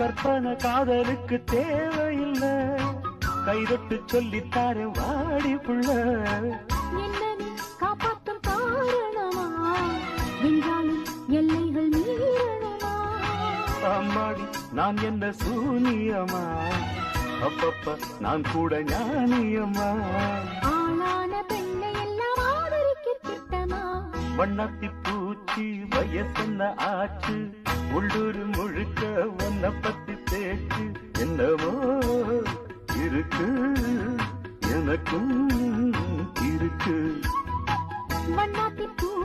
கற்பனை காதலுக்கு தேவையில்லை. கைதொட்டு சொல்லித்தாரே வாடி புள்ள. காப்பாற்றும் காரணமா? என்றாலும் எல்லைகள் அம்மாடி நான் என்ன சூனியமா? அப்பப்ப நான் கூட ஞானியம்மா. ஆளான பெண்ணை எல்லாம் ஆதரிக்க திட்டமா? வண்ணத்தி பூச்சி வயசென்ன ஆச்சு. உள்ளூர் முழுக்க உன்னை பத்தி தேச்சு என்னவோ இருக்கு. எனக்கும் இருக்கு. வண்ணாத்தி பூச்சி